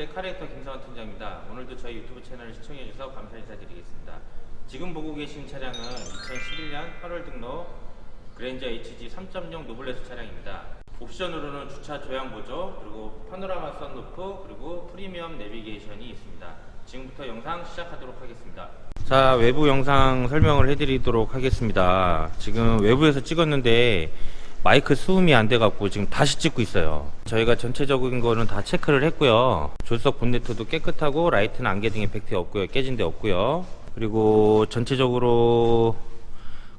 오토플렉스의 카레이터 김상원 팀장입니다. 오늘도 저희 유튜브 채널을 시청해 주셔서 감사 인사드리겠습니다. 지금 보고 계신 차량은 2011년 8월 등록 그랜저 HG 3.0 노블레스 차량입니다. 옵션으로는 주차 조향 보조, 그리고 파노라마 선루프, 그리고 프리미엄 내비게이션이 있습니다. 지금부터 영상 시작하도록 하겠습니다. 자, 외부 영상 설명을 해드리도록 하겠습니다. 지금 외부에서 찍었는데 마이크 수음이 안 돼갖고 지금 다시 찍고 있어요. 저희가 전체적인 거는 다 체크를 했고요. 조수석 본네트도 깨끗하고 라이트는 안개 등에 팩트 없고요. 깨진 데 없고요. 그리고 전체적으로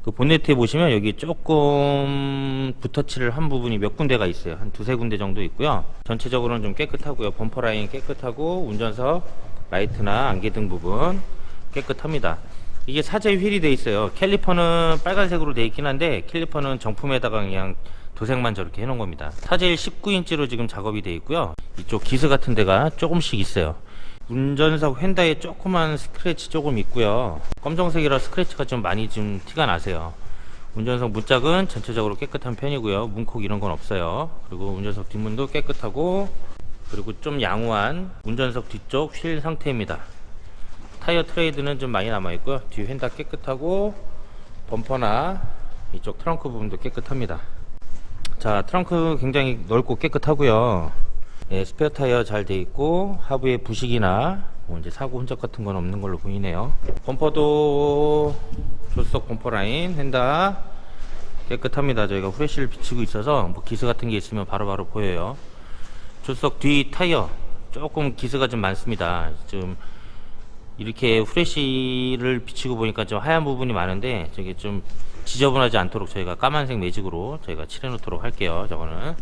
그 본네트에 보시면 여기 조금 붓터치를 한 부분이 몇 군데가 있어요. 한 두세 군데 정도 있고요. 전체적으로는 좀 깨끗하고요. 범퍼 라인 깨끗하고 운전석 라이트나 안개 등 부분 깨끗합니다. 이게 사제 휠이 돼 있어요. 캘리퍼는 빨간색으로 돼 있긴 한데 캘리퍼는 정품에다가 그냥 도색만 저렇게 해놓은 겁니다. 사제일 19인치로 지금 작업이 돼 있고요. 이쪽 기스 같은 데가 조금씩 있어요. 운전석 휀다에 조그만 스크래치 조금 있고요. 검정색이라 스크래치가 좀 많이 좀 티가 나세요. 운전석 문짝은 전체적으로 깨끗한 편이고요. 문콕 이런 건 없어요. 그리고 운전석 뒷문도 깨끗하고 그리고 좀 양호한 운전석 뒤쪽 휠 상태입니다. 타이어 트레이드는 좀 많이 남아 있고요. 뒤 휀다 깨끗하고 범퍼나 이쪽 트렁크 부분도 깨끗합니다. 자, 트렁크 굉장히 넓고 깨끗하고요. 예, 스페어 타이어 잘 돼 있고 하부에 부식이나 뭐 이제 사고 흔적 같은 건 없는 걸로 보이네요. 범퍼도 조수석 범퍼 라인 휀다 깨끗합니다. 저희가 후레쉬를 비치고 있어서 뭐 기스 같은 게 있으면 바로바로 보여요. 조수석 뒤 타이어 조금 기스가 좀 많습니다. 좀 이렇게 후레쉬를 비치고 보니까 좀 하얀 부분이 많은데 저게 좀 지저분하지 않도록 저희가 까만색 매직으로 저희가 칠해 놓도록 할게요. 저거는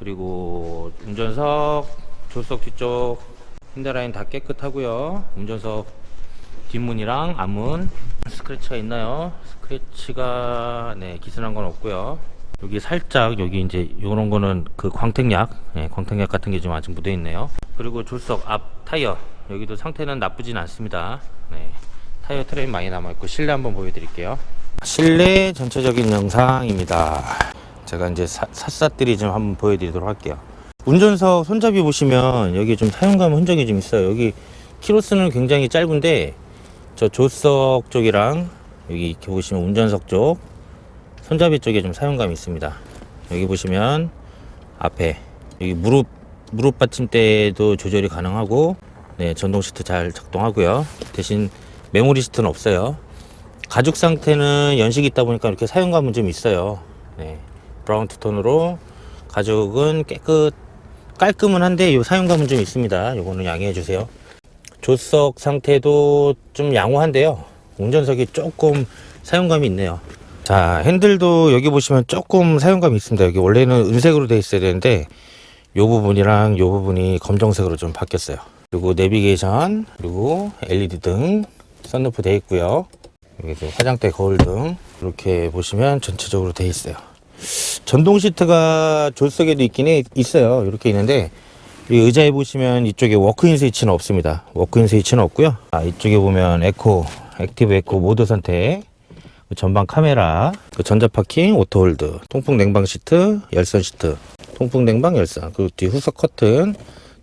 그리고 운전석 조수석 뒤쪽 핸들라인 다 깨끗하고요. 운전석 뒷문이랑 앞문 스크래치가 있나요? 스크래치가 네 기스난 건 없고요. 여기 살짝 여기 이제 요런 거는 그 광택약, 네, 광택약 같은 게 좀 아직 묻어 있네요. 그리고 조수석 앞 타이어 여기도 상태는 나쁘진 않습니다. 네, 타이어 트레임 많이 남아 있고 실내 한번 보여드릴게요. 실내 전체적인 영상입니다. 제가 이제 사, 샅샅들이 좀 한번 보여드리도록 할게요. 운전석 손잡이 보시면 여기 좀 사용감 흔적이 좀 있어요. 여기 키로수는 굉장히 짧은데 저 조수석 쪽이랑 여기 이렇게 보시면 운전석 쪽 손잡이 쪽에 좀 사용감이 있습니다. 여기 보시면 앞에 여기 무릎 무릎 받침대도 조절이 가능하고 네, 전동 시트 잘 작동하고요. 대신 메모리 시트는 없어요. 가죽 상태는 연식이 있다 보니까 이렇게 사용감은 좀 있어요. 네, 브라운 투톤으로 가죽은 깨끗 깔끔은 한데 이 사용감은 좀 있습니다. 요거는 양해해 주세요. 조수석 상태도 좀 양호한데요. 운전석이 조금 사용감이 있네요. 자, 핸들도 여기 보시면 조금 사용감이 있습니다. 여기 원래는 은색으로 되어 있어야 되는데 요 부분이랑 요 부분이 검정색으로 좀 바뀌었어요. 그리고 내비게이션, 그리고 LED 등, 썬루프 되어 있고요. 여기도 화장대 거울 등 이렇게 보시면 전체적으로 되어 있어요. 전동 시트가 조수석에도 있긴 해, 있어요. 이렇게 있는데 이 의자에 보시면 이쪽에 워크인 스위치는 없습니다. 워크인 스위치는 없고요. 아, 이쪽에 보면 에코, 액티브 에코 모드 선택, 그 전방 카메라, 그 전자 파킹, 오토 홀드, 통풍 냉방 시트, 열선 시트, 통풍 냉방 열선, 그리고 뒤 후석 커튼,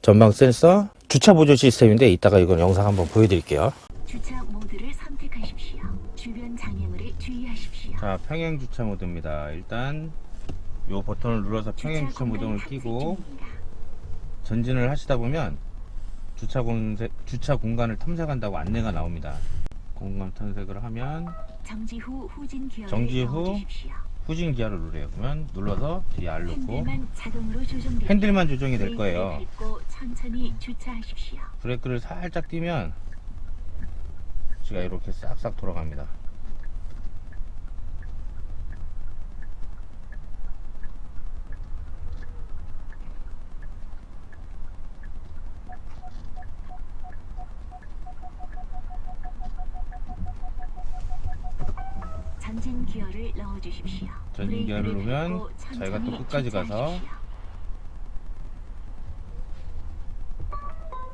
전방 센서, 주차 보조 시스템인데 이따가 이건 영상 한번 보여드릴게요. 주차 모드를 선택하십시오. 주변 장애물에 주의하십시오. 자, 평행 주차 모드입니다. 일단 요 버튼을 눌러서 평행 주차 모드를 끼고 전진을 하시다 보면 주차 공세, 주차 공간을 탐색한다고 안내가 나옵니다. 공간 탐색을 하면 정지 후 후진 기어를 정지 후 넣어주십시오. 후진 기어를 누래요. 그러면 눌러서 뒤에 R 놓고 핸들만 조정이 될 브레이크를 거예요. 주차하십시오. 브레이크를 살짝 띄면 지가 이렇게 싹싹 돌아갑니다. 기어를 넣어주십시오. 전진 기어를 브레이크를 누르면 밟고 저희가 또 천천히 끝까지 가서 주차하십시오.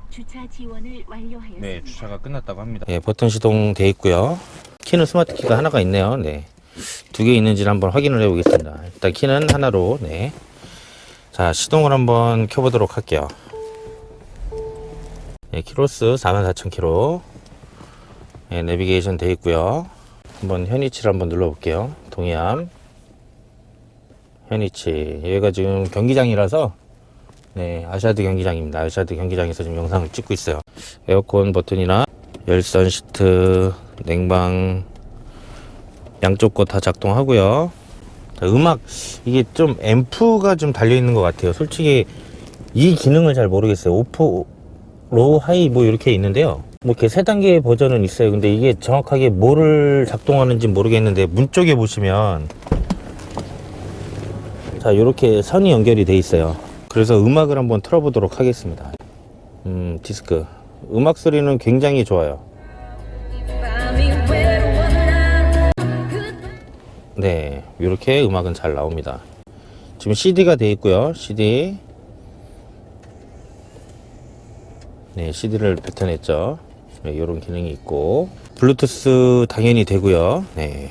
주차 지원을 완료하였습니다. 네, 주차가 끝났다고 합니다. 네, 버튼 시동 돼 있고요. 키는 스마트 키가 하나가 있네요. 네. 두 개 있는지를 한번 확인을 해 보겠습니다. 일단 키는 하나로, 네. 자, 시동을 한번 켜보도록 할게요. 예, 키로수 44,000km. 예, 내비게이션 돼 있고요. 한번 현위치를 한번 눌러볼게요. 동해암. 현위치. 여기가 지금 경기장이라서 네, 아시아드 경기장입니다. 아시아드 경기장에서 지금 영상을 찍고 있어요. 에어컨 버튼이나 열선 시트, 냉방 양쪽 거 다 작동하고요. 자, 음악 이게 좀 앰프가 좀 달려 있는 것 같아요. 솔직히 이 기능을 잘 모르겠어요. 오프, 로우, 하이 뭐 이렇게 있는데요. 뭐 이렇게 세 단계 버전은 있어요. 근데 이게 정확하게 뭐를 작동하는지 모르겠는데 문 쪽에 보시면 자 이렇게 선이 연결이 돼 있어요. 그래서 음악을 한번 틀어보도록 하겠습니다. 음 디스크 음악 소리는 굉장히 좋아요. 네 이렇게 음악은 잘 나옵니다. 지금 CD가 돼 있고요. CD 네 CD를 뱉어냈죠. 네, 이런 기능이 있고 블루투스 당연히 되고요. 네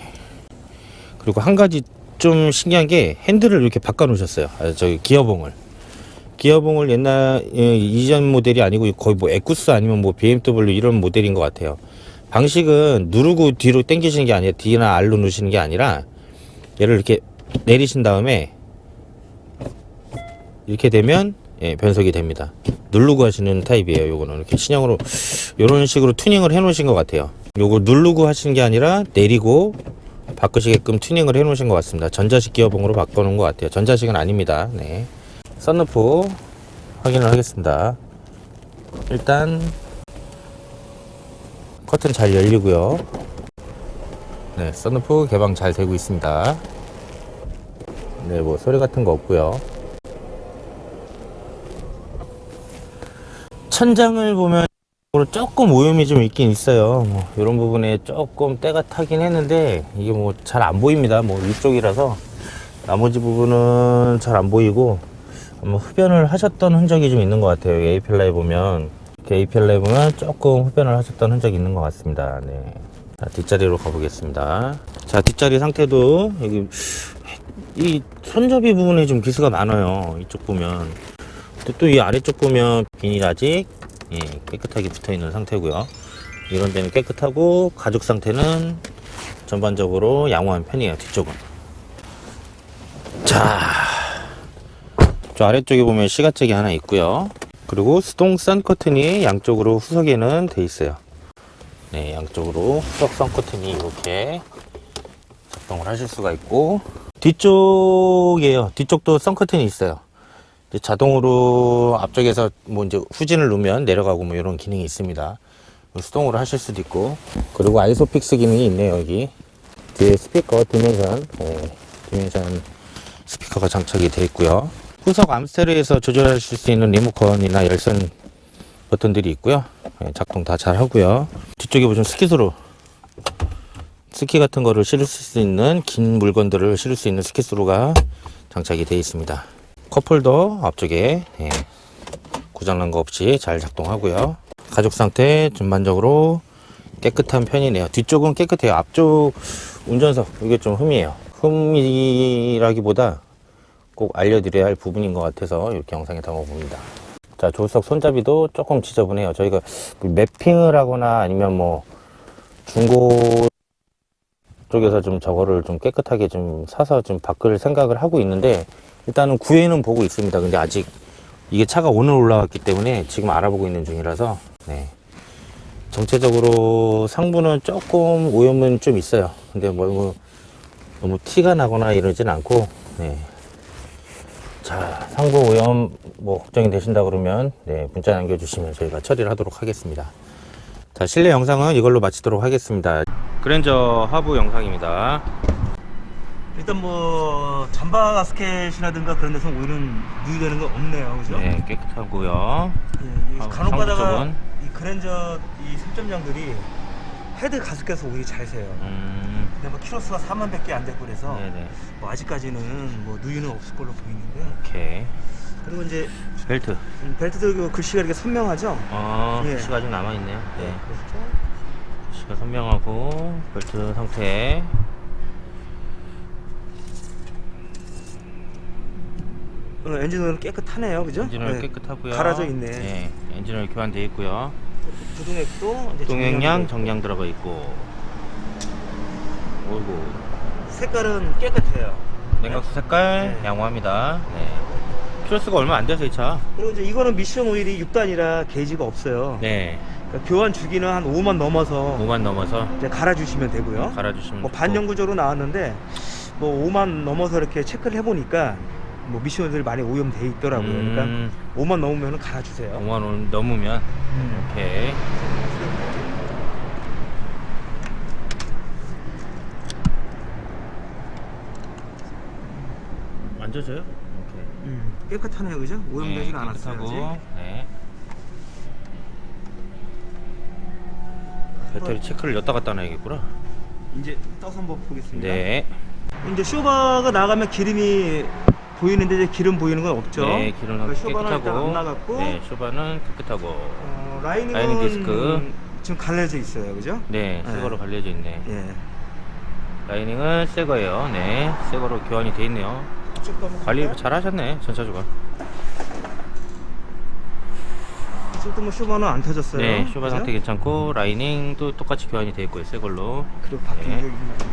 그리고 한 가지 좀 신기한 게 핸들을 이렇게 바꿔 놓으셨어요. 아, 저기 기어봉을. 기어봉을 옛날 예, 이전 모델이 아니고 거의 뭐 에쿠스 아니면 뭐 BMW 이런 모델인 것 같아요. 방식은 누르고 뒤로 당기시는 게 아니라 D나 R로 누르시는 게 아니라 얘를 이렇게 내리신 다음에 이렇게 되면 예, 변속이 됩니다. 누르고 하시는 타입이에요. 요거는 이렇게 신형으로 이런 식으로 튜닝을 해 놓으신 것 같아요. 요거 누르고 하시는 게 아니라 내리고 바꾸시게끔 튜닝을 해 놓으신 것 같습니다. 전자식 기어봉으로 바꿔 놓은 것 같아요. 전자식은 아닙니다. 네. 썬루프 확인을 하겠습니다. 일단 커튼 잘 열리고요. 네, 썬루프 개방 잘 되고 있습니다. 네, 뭐 소리 같은 거 없고요. 천장을 보면 조금 오염이 좀 있긴 있어요. 뭐 이런 부분에 조금 때가 타긴 했는데 이게 뭐 잘 안 보입니다. 뭐 위쪽이라서 나머지 부분은 잘 안 보이고 아마 흡연을 하셨던 흔적이 좀 있는 것 같아요. 에이펠라에 보면 에이펠라에 보면 조금 흡연을 하셨던 흔적이 있는 것 같습니다. 네. 자, 뒷자리로 가보겠습니다. 자, 뒷자리 상태도 여기 이 손잡이 부분에 좀 기스가 많아요. 이쪽 보면. 또 이 아래쪽 보면 비닐 아직 예, 깨끗하게 붙어 있는 상태고요. 이런 데는 깨끗하고 가죽 상태는 전반적으로 양호한 편이에요. 뒤쪽은. 자, 저 아래쪽에 보면 시가잭이 하나 있고요. 그리고 수동 선 커튼이 양쪽으로 후석에는 돼 있어요. 네, 양쪽으로 후석 선 커튼이 이렇게 작동을 하실 수가 있고 뒤쪽이에요. 뒤쪽도 선 커튼이 있어요. 자동으로 앞쪽에서 뭐 이제 후진을 누면 내려가고 뭐 이런 기능이 있습니다. 수동으로 하실 수도 있고 그리고 아이소픽스 기능이 있네요 여기 뒤에 스피커 디멘션 네, 디멘션 스피커가 장착이 되어 있고요. 후석 암스테르에서 조절하실 수 있는 리모컨이나 열선 버튼들이 있고요. 네, 작동 다 잘 하고요. 뒤쪽에 보시면 스키스로 스키 같은 거를 실을 수 있는 긴 물건들을 실을 수 있는 스키스로가 장착이 되어 있습니다. 컵홀더 앞쪽에 예, 고장난 거 없이 잘 작동하고요. 가죽 상태 전반적으로 깨끗한 편이네요. 뒤쪽은 깨끗해요. 앞쪽 운전석 이게 좀 흠이에요. 흠이라기보다 꼭 알려드려야 할 부분인 것 같아서 이렇게 영상에 담아봅니다. 자, 조수석 손잡이도 조금 지저분해요. 저희가 맵핑을 하거나 아니면 뭐 중고 쪽에서 좀 저거를 좀 깨끗하게 좀 사서 좀 바꿀 생각을 하고 있는데 일단은 구해는 보고 있습니다. 근데 아직 이게 차가 오늘 올라왔기 때문에 지금 알아보고 있는 중이라서 네. 전체적으로 상부는 조금 오염은 좀 있어요. 근데 뭐, 뭐 너무 티가 나거나 이러진 않고 네. 자 상부 오염 뭐 걱정이 되신다 그러면 네, 문자 남겨주시면 저희가 처리를 하도록 하겠습니다. 자 실내 영상은 이걸로 마치도록 하겠습니다. 그랜저 하부 영상입니다. 일단 뭐 잠바 가스켓이라든가 그런 데서 오일은 누유되는 거 없네요, 그죠? 네 깨끗하고요. 예, 이 아, 간혹 가다가 상부 쪽은? 이 그랜저 이 3점장들이 헤드 가스켓에서 오일이 잘 새요. 음, 근데 뭐 키로수가 4만 100개 안 됐고 그래서 네네. 뭐 아직까지는 뭐 누유는 없을 걸로 보이는데 오케이. 그리고 이제 벨트. 음, 벨트도 그 글씨가 이렇게 선명하죠? 어, 예. 글씨가 아직 남아있네요. 네. 그렇죠? 글씨가 선명하고, 벨트 상태. 어, 엔진은 깨끗하네요, 그죠? 엔진은 예, 깨끗하고요. 갈아져 있네. 예, 예. 엔진오일 교환되어 있고요. 부동액도 이제 동행량 정량되어 정량 들어가 있고. 오이고. 색깔은 깨끗해요. 냉각수 색깔 네. 양호합니다. 네. 키로수가 얼마 안 돼서 이 차. 그리고 이제 이거는 미션 오일이 6단이라 게이지가 없어요. 네. 그러니까 교환 주기는 한 5만 넘어서 5만 넘어서 이제 갈아주시면 되고요. 갈아주시면 뭐. 반영구조로 나왔는데 뭐 5만 넘어서 이렇게 체크를 해보니까 뭐 미션 오일이 많이 오염돼 있더라고요. 음. 그러니까 5만 넘으면 갈아주세요. 5만 원 넘으면 음. 오케이. 만져져요? 오케이. 음, 깨끗하네요, 그죠? 오염되지 가 않았어요. 깨끗하고. 네. 배터리 체크를 였다 갔다 놔야겠구나. 이제 떠서 한번 보겠습니다. 네. 이제 쇼바가 나가면 기름이 보이는데 이제 기름 보이는 건 없죠. 네, 기름은 그러니까 깨끗하고. 안 나갔고 네, 쇼바는 깨끗하고. 어, 라이닝은 라이닝 디스크. 지금 갈라져 있어요, 그죠? 네, 네. 새거로 갈려져 있네. 예. 라이닝은 새 거예요. 네, 새 거로 교환이 돼 있네요. 관리? 잘 하셨네, 전차주가. 이쪽도 뭐 쇼바는 안 터졌어요. 네, 쇼바? 상태 괜찮고 라이닝도 똑같이 교환이 돼 있고요, 새 걸로. 그리고 바퀴 네. 유격이 있는 거.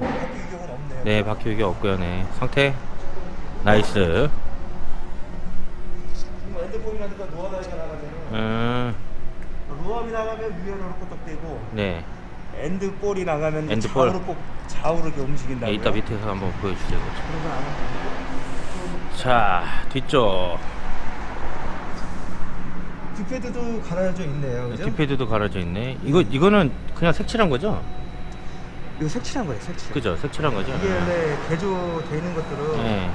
바퀴 유격은 없 네, 바퀴 유격 없고요, 네. 상태 나이스. 핸드폰이라든가 노아다이가 나가면은 음, 노암이 나가면 위로 이렇게 딱 되고 네. 엔드볼이 나가면 엔드볼. 좌우로 꼭 좌우로 이렇게 움직인다. 네, 이따 밑에서 한번 보여주세요. 자, 뒤쪽. 뒷패드도 갈아져 있네요, 그죠? 뒷패드도 갈아져 있네. 이거 이거는 그냥 색칠한 거죠? 이거 색칠한 거예요, 색칠. 그죠? 색칠한 거죠? 이게 원래 개조돼 있는 것들은 네.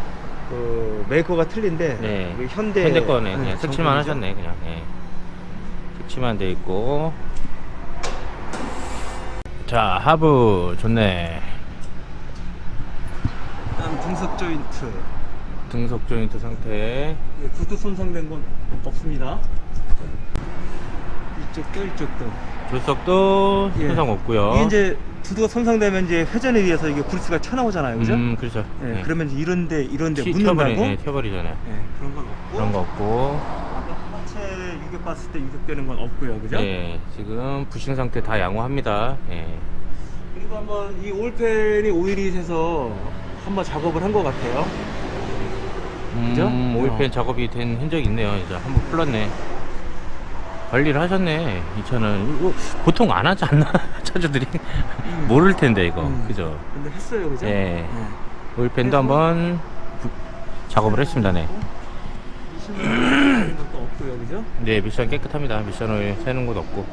그 메이커가 틀린데 네. 이게 현대 현대 거네. 네, 그냥 색칠만 정품이죠. 하셨네, 그냥. 네. 색칠만 돼 있고. 자, 하부 좋네. 그다음 등석 조인트. 등속 조인트 상태. 예, 구두 손상된 건 없습니다. 이쪽도 이쪽도. 조석도 예. 손상 없고요. 이게 이제 구두가 손상되면 이제 회전에 의해서 이게 브리스가 튀어나오잖아요, 그죠? 음, 그렇죠. 예, 네. 그러면 이제 이런데 이런데 튀- 묻는다고? 튀어버리, 네, 튀어버리잖아요. 예, 그런 건 없고. 그런 거 없고. 아까 하체 유격 봤을 때 유격되는 건 없고요, 그죠? 네, 지금 부싱 상태 다 양호합니다. 예. 그리고 한번 이 올펜이 오일이 새서 한번 작업을 한 것 같아요. 그죠? 음, 오일펜 어. 작업이 된 흔적이 있네요. 이제 한번 풀렀네. 관리를 하셨네. 이 차는 이거 보통 안 하지 않나 차주들이 모를 텐데 이거 음. 그죠? 근데 했어요, 그죠? 예. 예. 오일펜도 그래서- 한번 부- 작업을 했습니다. 네. 미션은 것도 없고요, 그죠? 네, 미션 깨끗합니다. 미션 오일 새는 곳 없고.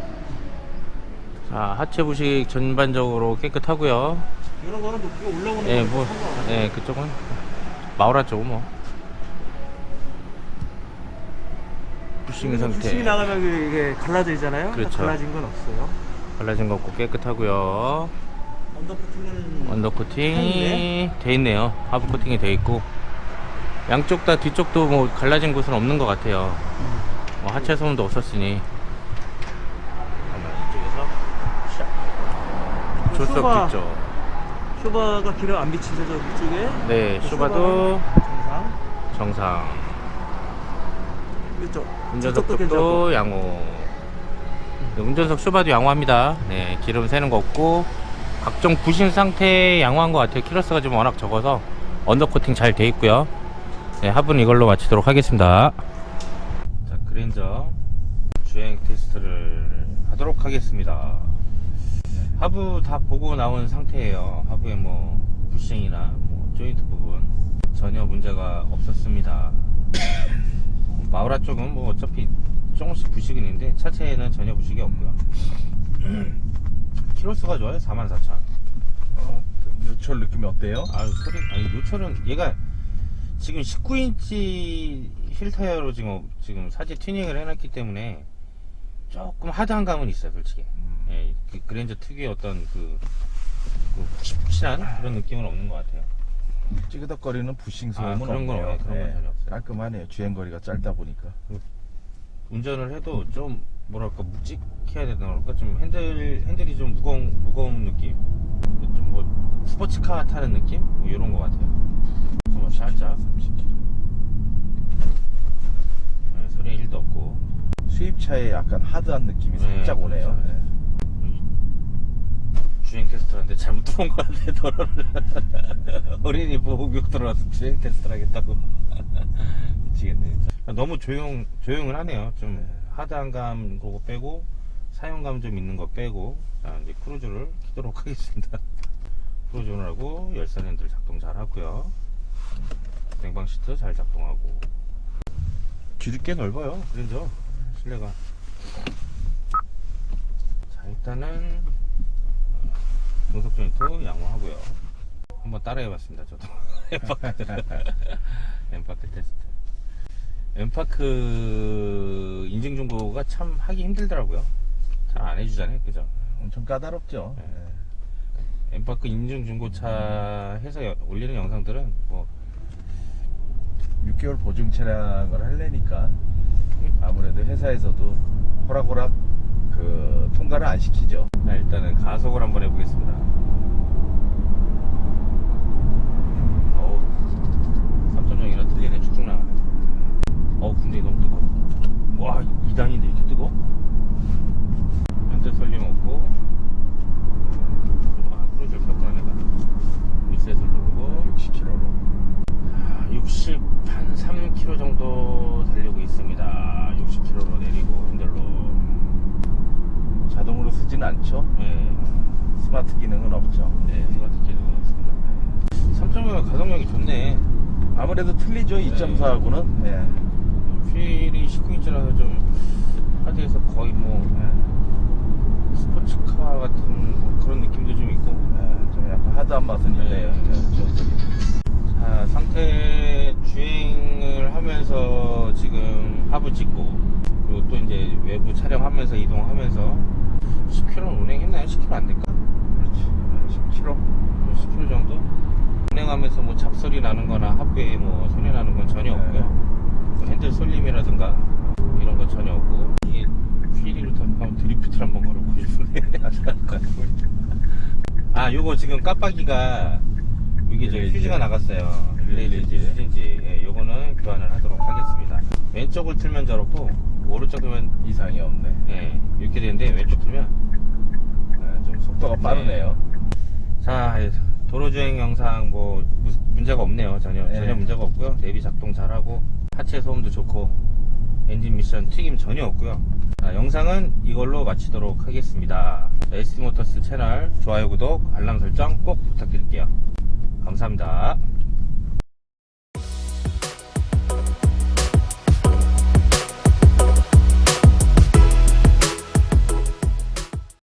자, 하체 부식 전반적으로 깨끗하고요. 이런 거는 높이가 올라오는 예, 거 뭐, 예, 그쪽은 마우라 쪽은 뭐. 부싱 상태. 부싱이 나가면 이게 갈라져 있잖아요. 그렇죠. 갈라진 건 없어요. 갈라진 거 없고 깨끗하고요. 언더코팅은 언더 코팅이 돼 있네요. 하부 코팅이 돼 있고 양쪽 다 뒤쪽도 뭐 갈라진 곳은 없는 것 같아요. 뭐 하체 소음도 없었으니. 이쪽에서 조석 쇼바. 뒤쪽. 쇼바가 기름 안 비치죠, 저 위쪽에. 네, 쇼바도 정상. 정상. 이쪽. 운전석 저쪽도 쪽도 양호. 네, 운전석 쇼바도 양호합니다. 네, 기름 새는 거 없고 각종 부신 상태 양호한 것 같아요. 키로수가 좀 워낙 적어서 언더 코팅 잘 돼 있고요. 네, 하부는 이걸로 마치도록 하겠습니다. 자, 그랜저 주행 테스트를 하도록 하겠습니다. 하부 다 보고 나온 상태예요. 하부에 뭐 부싱이나 뭐 조인트 부분 전혀 문제가 없었습니다. 마우라 쪽은 뭐 어차피 조금씩 부식은 있는데 차체에는 전혀 부식이 없고요. 키로수가 좋아요. 44,000. 어, 요철 느낌이 어때요? 아유 소리 아니 요철은 얘가 지금 19인치 힐 타이어로 지금 지금 사지 튜닝을 해놨기 때문에 조금 하드한 감은 있어요 솔직히 예, 그 그랜저 특유의 어떤 그, 그 푹신푹신한 그런 느낌은 없는 것 같아요 찌그덕거리는 부싱 아, 소음은 그런 건 없네요. 없- 그런 건 전혀 없어요. 깔끔하네요. 주행거리가 짧다 보니까. 운전을 해도 좀 뭐랄까 묵직해야 되나 그럴까 좀 핸들 핸들이 좀 무거운 무거운 느낌 좀 뭐 스포츠카 타는 느낌 뭐 이런 것 같아요 한번 살짝 30km. 네, 소리 1도 없고 수입차에 약간 하드한 느낌이 네, 살짝 오네요. 그렇죠. 네. 주행 테스트하는데 잘못 들어온 것 같네 도로를. 어린이 보호구역 들어와서 주행 테스트를 하겠다고. 미치겠네 진짜. 너무 조용 조용을 하네요. 좀 네. 하드한 감 그거 빼고 사용감 좀 있는 거 빼고 자 이제 크루즈를 키도록 하겠습니다. 크루즈를 하고 열선 핸들 작동 잘 하고요. 냉방 시트 잘 작동하고. 길이 꽤 넓어요 그래서 실내가. 자 일단은 중속 조인트 양호하고요. 한번 따라해봤습니다. 저도 엠파크 엠파크 테스트. 엠파크 인증 중고가 참 하기 힘들더라고요. 잘 안 해주잖아요, 그죠? 엄청 까다롭죠. 네. 네. 엠파크 인증 중고차 해서 여- 올리는 영상들은 뭐 6개월 보증 차량을 하려니까 아무래도 회사에서도 호락호락 그 통과를 안 시키죠. 자, 일단은 가속을 한번 해보겠습니다. 어우, 3.0이라 틀리네, 쭉쭉 나가네. 어우, 근데 너무 뜨거워. 와, 2단인데 이렇게 뜨거워? 현재 설림 없고, 아, 크루즈를 켰구나, 내가. 리셋을 누르고, 60km로. 60, 한 3km 정도 달리고 있습니다. 60km로 내리고, 핸들로. 자동으로 쓰진 않죠. 예. 스마트 기능은 없죠. 네, 스마트 기능은 없습니다. 3.5가 가동력이 좋네. 아무래도 틀리죠. 2.4하고는. 네. 휠이 19인치라서 좀 하드에서 거의 뭐 네. 스포츠카 같은 뭐 그런 느낌도 좀 있고. 네, 좀 약간 하드한 맛은 네. 있네요. 네. 자, 상태 주행을 하면서 지금 하부 찍고 그리고 또 이제 외부 촬영하면서 이동하면서 10km 운행했나요? 10km 안 될까? 그렇지. 네, 10km. 10km 정도? 운행하면서 뭐 잡소리 나는 거나 하부에 뭐 소리 나는 건 전혀 네. 없고요. 뭐 핸들 쏠림이라든가 이런 거 전혀 없고 이게 휠이를 타면 드리프트를 한번 걸어보고 싶은데 아 요거 지금 깜빡이가 이게 저. 휴지가 나갔어요 릴레이즈. 휴지인지 예, 요거는 교환을 하도록 하겠습니다 왼쪽을 틀면 저렇고 오른쪽 틀면 이상이 없네. 예, 이렇게 되는데 왼쪽 틀면 네, 좀 속도가 빠르네요. 자 도로주행 영상 뭐 무- 문제가 없네요. 전혀 네. 전혀 문제가 없고요. 내비 작동 잘하고 하체 소음도 좋고 엔진 미션 튀김 전혀 없고요. 자, 영상은 이걸로 마치도록 하겠습니다. 자, SD모터스 채널 좋아요 구독 알람 설정 꼭 부탁드릴게요. 감사합니다